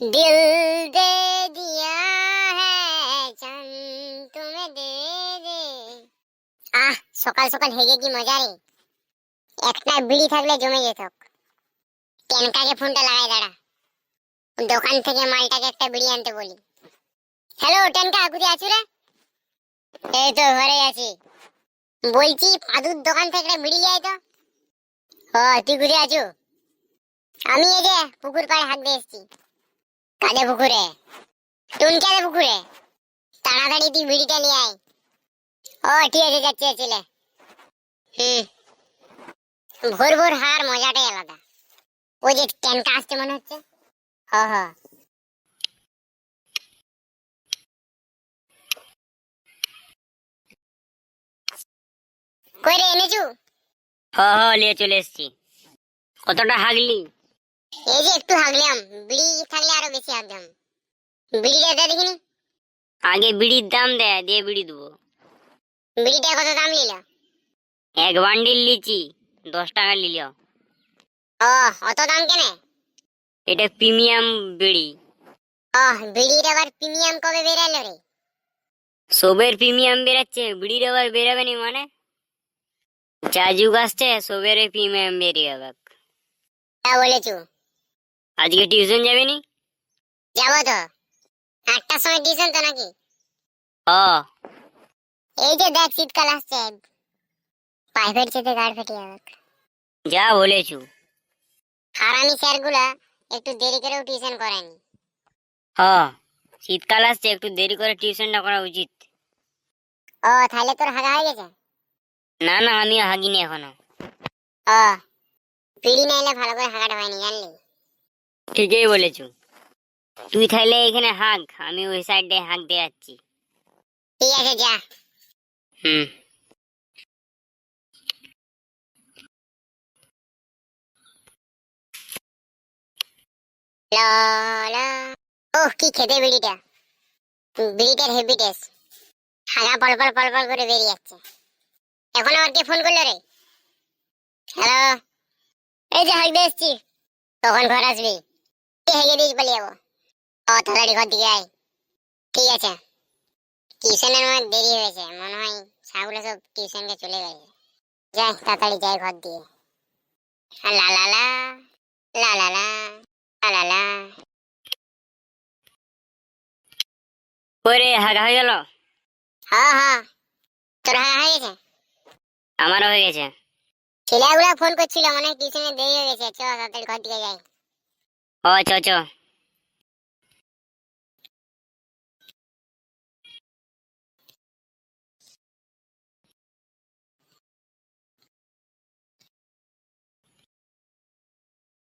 दिल दे दिया है जान तुम्हें दे दे আহ সকাল সকাল হেগে কি মজা রে একটা বিড়ি থাকলে জমে যেত টেনকাকে ফোনটা লাগাই দাঁড়া দোকান থেকে মালটাকে একটা বিড়ি আনতে বলি হ্যালো টেনকা কোথায় আছো রে এই তো ঘরে আছি বলছি পাদুর দোকান থেকে একটা বিড়ি লিয়ে আয় তো ও তুই কোথায় আছো আমি এই যে পুকুর পাড়ে হাত দিয়ে এসছি কাদে পুকুরে। টুনকাদে পুকুরে? তাড়াতাড়ি তুই বিড়িটা নিয়ে আয়। ও, ঠিক আছে, যাচ্ছি যাচ্ছি, লে। হুম। ভোর ভোর হার মজাটাই আলাদা। ওই যে ট্যানকা আসছে মনে হচ্ছে? হ হ। কই রে এনেছু হ হ, নিয়ে চলে এসছি। কতটা হাগলি? এই যে একটু হাগলাম বিড়ি থাকলে আরও বেশি হাগলাম বিড়িটা দে দেখিনি? আগে বিড়ির দাম দেয় দিয়ে বিড়ি দেবো। বিড়িটা কত দাম নিল? এক বান্ডিল লিচি দশ টাকা নিল। ও অত দাম কেন? এটা প্রিমিয়াম বিড়ি। ও বিড়ির আবার প্রিমিয়াম কবে বেরালো রে? সবের প্রিমিয়াম বেরাচ্ছে বিড়ির আবার বেরাবে নি মানে? যা যুগ আসছে সবের প্রিমিয়াম বেরিয়ে যাবে তা বলেছু। আজকে টিউশন যাবি নি? যাব তো। আটটার সময় টিউশন তো নাকি? ও এই যে দেখ শীতকাল আসছে। প্রাইভেট যেতে গাড় ফেটে যাবে যা বলেছু। হারামি স্যারগুলা একটু দেরি করেও টিউশন করেনি হ। শীতকাল আসছে একটু দেরি করে টিউশনটা করা উচিত। ও তাহলে তোর হাগা হয়ে গেছে? না না আমি হাগিনি এখনও। ও পিড়ি না এলে ভালো করে হাগাটা হয়নি জানলি? ঠিকই বলেছু। তুই তাহলে এখানে হাগ আমি ওই সাইডে হাগ দিয়ে যাচ্ছি ঠিক আছে যা। হুম। ওহ কি খেতে বিড়িটা। বিড়িটার হেভি টেস্ট হাগা পলপল পলপল করে বেরিয়ে যাচ্ছে। এখন আবার কে ফোন করল রে? হ্যালো এই যে হাগতে এসছি। তখন ঘর আসবি? হেগে দিস বলে যাব ও তাড়াতাড়ি ঘর দিকে আয়। ঠিক আছে। টিউশনের আমার দেরি হয়েছে। মনে হয় ছাগুলো সব টিউশনকে চলে গেছে। যাই তাড়াতাড়ি যাই ঘর দিয়ে। লা লা লা লা লা লা লা লা লা। ওরে হাগা হয়ে গেল? হ্যাঁ হ্যাঁ তোর হ্যাঁ হয়ে গেছে? আমারও হয়ে গেছে। ছেলেগুলা ফোন করছিল মনে হয় টিউশনে দেরি হয়ে গেছে। চ তাড়াতাড়ি ঘর দিকে যাই। 哦叫叫